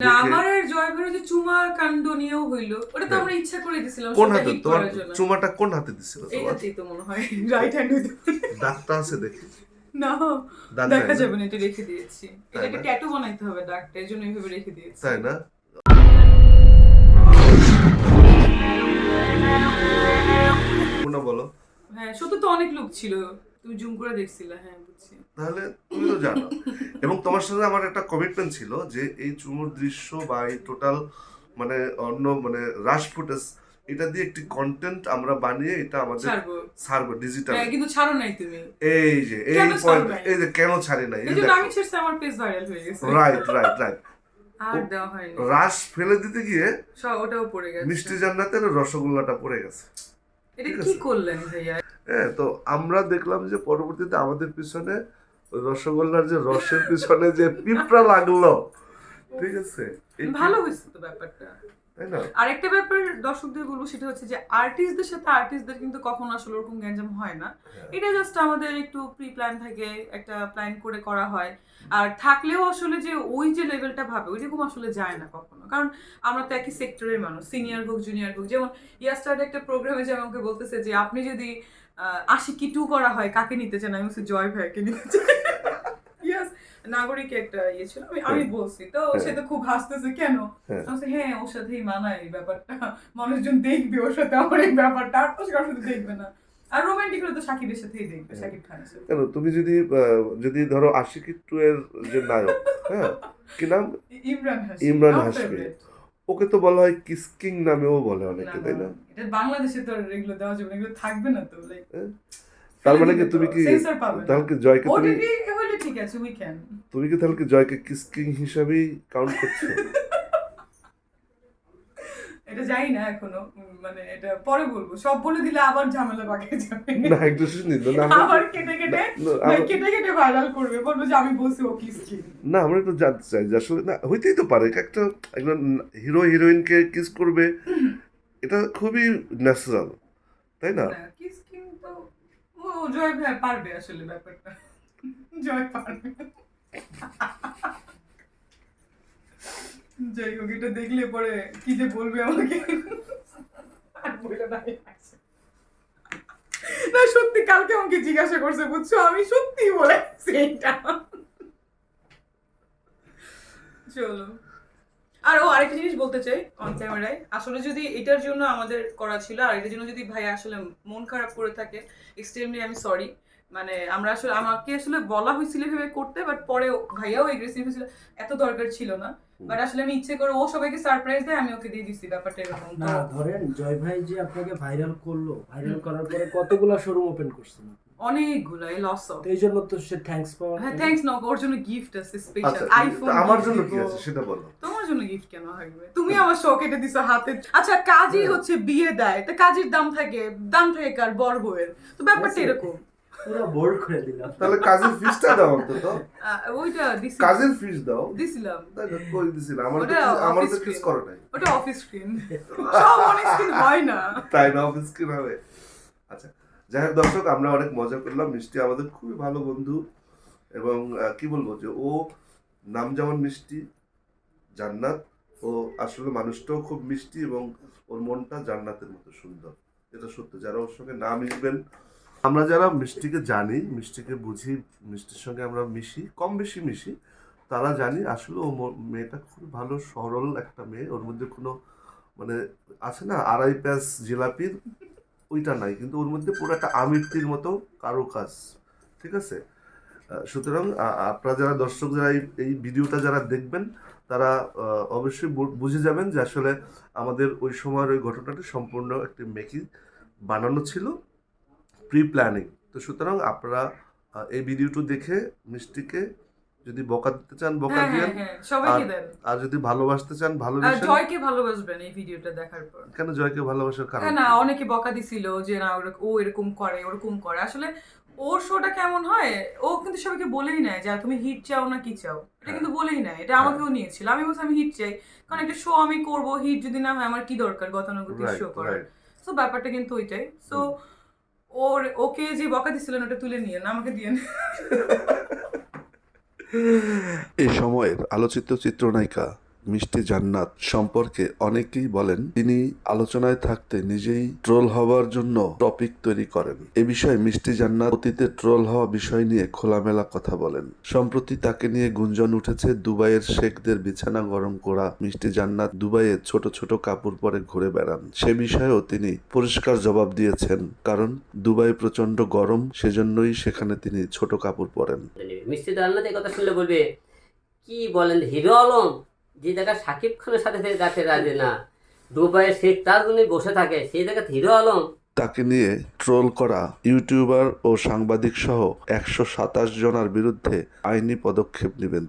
না আমার আর যে চুমা কাণ্ড নিয়েও হইল। ওটা তো হ্যাঁ। আমরা ইচ্ছা করে দিছিলাম কোন হাতে? তোমার চুমাটা কোন হাতে দিছিল তো মনে হয় রাইট হ্যান্ড হইতে দাগটা আছে দেখি। না দেখা যাবে না এটা রেখে দিয়েছি। এটাকে ট্যাটু বানাইতে হবে ডাকটা এই জন্য এইভাবে রেখে দিয়েছি। তাই না? বলো। হ্যাঁ সত্যি তো অনেক লোক ছিল। তুমি জুম করে দেখছিলে হ্যাঁ বুঝছি। তাহলে তুমি তো জানো। এবং তোমার সাথে আমার একটা কমিটমেন্ট ছিল যে এই চুমুর দৃশ্য বা এই টোটাল মানে অন্য মানে রাশ ফুটেজ এটা দিয়ে একটি কন্টেন্ট আমরা বানিয়ে এটা আমাদের ছাড়বো। ডিজিটাল হ্যাঁ কিন্তু ছাড়ো নাই তুমি। এই যে এই পয়েন্ট এই যে কেন ছাড়ি নাই? এই জন্য আমি ছেড়ছি আমার পেজ ভাইরাল হয়ে গেছে। রাইট রাইট রাইট আর দেওয়া হয়নি। রাশ ফেলে দিতে গিয়ে ওটাও পড়ে গেছে। মিষ্টি জান্নাতের রসগোল্লাটা পড়ে গেছে। এটা কি করলেন ভাইয়া? হ্যাঁ তো আমরা দেখলাম যে পরবর্তীতে আমাদের পিছনে রসগোল্লার যে রসের পিছনে যে পিঁপড়া লাগল। ঠিক আছে ভালো হয়েছে তো ব্যাপারটা। আরেকটা ব্যাপার দর্শকদের বলব সেটা হচ্ছে যে আর্টিস্টদের সাথে আর্টিস্টদের কিন্তু কখনো আসলে ওরকম গ্যাঞ্জাম হয় না। হ্যাঁ। এটা জাস্ট আমাদের একটু প্রি প্ল্যান থাকে একটা প্ল্যান করে করা হয়। আর থাকলেও আসলে যে ওই যে লেভেলটা ভাবে ওইরকম আসলে যায় না কখনো। কারণ আমরা তো একই সেক্টরের মানুষ সিনিয়র হোক জুনিয়র হোক। যেমন ইয়াস্টারডে একটা প্রোগ্রামে যে আমাকে বলতেছে যে আপনি যদি আশি কি টু করা হয় কাকে নিতে চান? আমি বলছি জয় ভাইকে নিতে চাই। নাগরিক একটা ইয়ে ছিল আমি আমি বলছি তো সে তো খুব হাসতেছে কেন? হ্যাঁ। আমি হ্যাঁ ওর সাথেই মানায় এই ব্যাপারটা। মানুষজন দেখবে ওর সাথে আমার এই ব্যাপারটা আর তো কারোর সাথে দেখবে না। আর রোমান্টিক হলে তো সাকিবের সাথেই দেখবে হ্যাঁ। সাকিব খানের সাথে। কেন? তুমি যদি যদি ধরো আশিকি টু এর যে নায়ক হ্যাঁ? কি নাম? ইমরান হাসমি ইমরান favorite। ওকে তো বলা হয় কিসকিং নামেও বলে অনেকে তাই না? এটা বাংলাদেশে তো এগুলো দেওয়া যাবে এগুলো থাকবে না তো লাইক তার মানে কি তুমি কি তাহলে কি জয়কে তুমি ঠিক আছে উই ক্যান তুমি কি তাহলে কি জয়কে হিসাবেই কাউন্ট করছ? এটা জানি না এখনও মানে এটা পরে বলব। সব বলে দিলে আবার ঝামেলা যাবে। না একটু শুনি না আবার কেটে কেটে কেটে কেটে ভাইরাল করবে। বলব যে আমি বলছি ও কিস কি না আমরা একটু জানতে চাই যে আসলে না হইতেই তো পারে একটা একজন হিরো হিরোইনকে কিস করবে এটা খুবই ন্যাচারাল তাই না জয় পারবে আসলে ব্যাপারটা। জয় পারবে। যাই হোক, এটা দেখলে পরে কি যে বলবে আমাকে। আর না সত্যি কালকে আমাকে জিজ্ঞাসা করছে, বুঝছ? আমি সত্যি বলেছি এইটা চলো। আর ও আরেকটা জিনিস বলতে চাই অন ক্যামেরায় আসলে যদি এটার জন্য আমাদের করা ছিল আর এটার জন্য যদি ভাই আসলে মন খারাপ করে থাকে এক্সট্রিমলি আমি সরি মানে আমরা আসলে আমাকে আসলে বলা হয়েছিল ভেবে করতে বাট পরে ও- ভাইয়াও এগ্রেসিভ হয়েছিল। এত দরকার ছিল না। বাট আসলে আমি ইচ্ছে করে ও সবাইকে সারপ্রাইজ দেয় আমি ওকে দিয়ে দিচ্ছি ব্যাপারটা এরকম। না ধরেন জয় ভাই যে আপনাকে ভাইরাল করল ভাইরাল করার পরে কতগুলো শোরুম ওপেন করছেন আপনি? অনেকগুলো এই লস অফ তো এই জন্য তো সে থ্যাঙ্কস পাওয়ার হ্যাঁ থ্যাঙ্কস নক ওর জন্য গিফট আছে আচ্ছা স্পেশাল আইফোন আমার জন্য কি আছে সেটা বলো। তোমার জন্য গিফট কেন থাকবে তুমি আমার শো কেটে দিছো হাতে। আচ্ছা কাজই হ্যাঁ। হচ্ছে বিয়ে দেয়। তা কাজের দাম থাকে দাম থাকে কার বর বউয়ের তো ব্যাপারটা এরকম। পুরো বোর্ড করে দিলাম। তাহলে কাজের ফিসটা দাও অন্তত। ওইটা দিছি কাজের ফিস দাও। দিছিলাম। কই দিছিল আমার ওটা আমার তো office করো নাই। ওটা অফিস স্ক্রিন সব অনেক স্ক্রিন হয় না। তাই না অফিস হবে। আচ্ছা যাই হোক দর্শক আমরা অনেক মজা করলাম। মিষ্টি আমাদের খুবই ভালো বন্ধু। এবং কি বলব যে ও নাম যেমন মিষ্টি জান্নাত ও আসলে মানুষটাও খুব মিষ্টি এবং ওর মনটা জান্নাতের মতো সুন্দর। এটা সত্য। যারা ওর সঙ্গে না মিশবেন, আমরা যারা মিষ্টিকে জানি, মিষ্টিকে বুঝি, মিষ্টির সঙ্গে আমরা মিশি, কম বেশি মিশি, তারা জানি আসলে ও মেয়েটা খুব ভালো, সরল একটা মেয়ে। ওর মধ্যে কোনো মানে আছে না, আড়াই প্যাঁচ জিলাপির ওইটা নাই, কিন্তু ওর মধ্যে পুরো একটা আমিত্তির মতো কারও কাজ ঠিক আছে? সুতরাং আপনারা যারা দর্শক, যারা এই ভিডিওটা যারা দেখবেন তারা অবশ্যই বুঝে যাবেন যে আসলে আমাদের ওই সময়ের ওই ঘটনাটি সম্পূর্ণ একটি মেকি বানানো ছিল প্রি প্ল্যানিং তো সুতরাং আপনারা এই ভিডিওটি দেখে মিষ্টিকে যদি বকা দিতে চান বকা হ্যাঁ দিয়েন হ্যাঁ হ্যাঁ সবাইকে আর- দেন। আর যদি ভালোবাসতে চান ভালোবাসেন জয়কে ভালোবাসবেন এই ভিডিওটা দেখার পর। কেন জয়কে ভালোবাসার কারণ না অনেকে বকা দিছিল যে না ও এরকম করে ওরকম করে। আসলে ওর শোটা কেমন হয়? ও কিন্তু সবাইকে বলেই নেয় যে তুমি হিট চাও না কি চাও? এটা কিন্তু বলেই নেয়। এটা আমাকেও নিয়েছিল। আমি বলছি আমি হিট চাই। কারণ একটা শো আমি করব হিট যদি না হয় আমার কি দরকার গতানুগতিক শো করার? সো ব্যাপারটা কিন্তু ওইটাই। সো ওর ওকে যে বকা দিছিলেন ওটা তুলে নিয়ে না আমাকে দিয়ে এই সময়ের আলোচিত চিত্রনায়িকা মিষ্টি জান্নাত সম্পর্কে অনেকেই বলেন, তিনি আলোচনায় থাকতে নিজেই ট্রোল হওয়ার জন্য টপিক তৈরি করেন। এ বিষয়ে মিষ্টি জান্নাত অতীতে ট্রোল হওয়া বিষয় নিয়ে খোলামেলা কথা বলেন। সম্প্রতি তাকে নিয়ে গুঞ্জন উঠেছে দুবাইয়ের শেখদের বিছানা গরম করা মিষ্টি জান্নাত দুবাইয়ে ছোট ছোট কাপড় পরে ঘুরে বেড়ান। সে বিষয়েও তিনি পরিষ্কার জবাব দিয়েছেন, কারণ দুবাই প্রচণ্ড গরম, সেজন্যই সেখানে তিনি ছোট কাপড় পরেন। মিষ্টি জান্নাত কথা শুনলে বলবে, কি বলেন, হিরো আলম? যে জায়গা সাকিব খানের সাথে সে গাছে রাজে না, দুবাইয়ের শেখ জন্য বসে থাকে, সেই জায়গা হিরো আলম। তাকে নিয়ে ট্রোল করা ইউটিউবার ও সাংবাদিক সহ একশো সাতাশ জনের বিরুদ্ধে আইনি পদক্ষেপ নেবেন।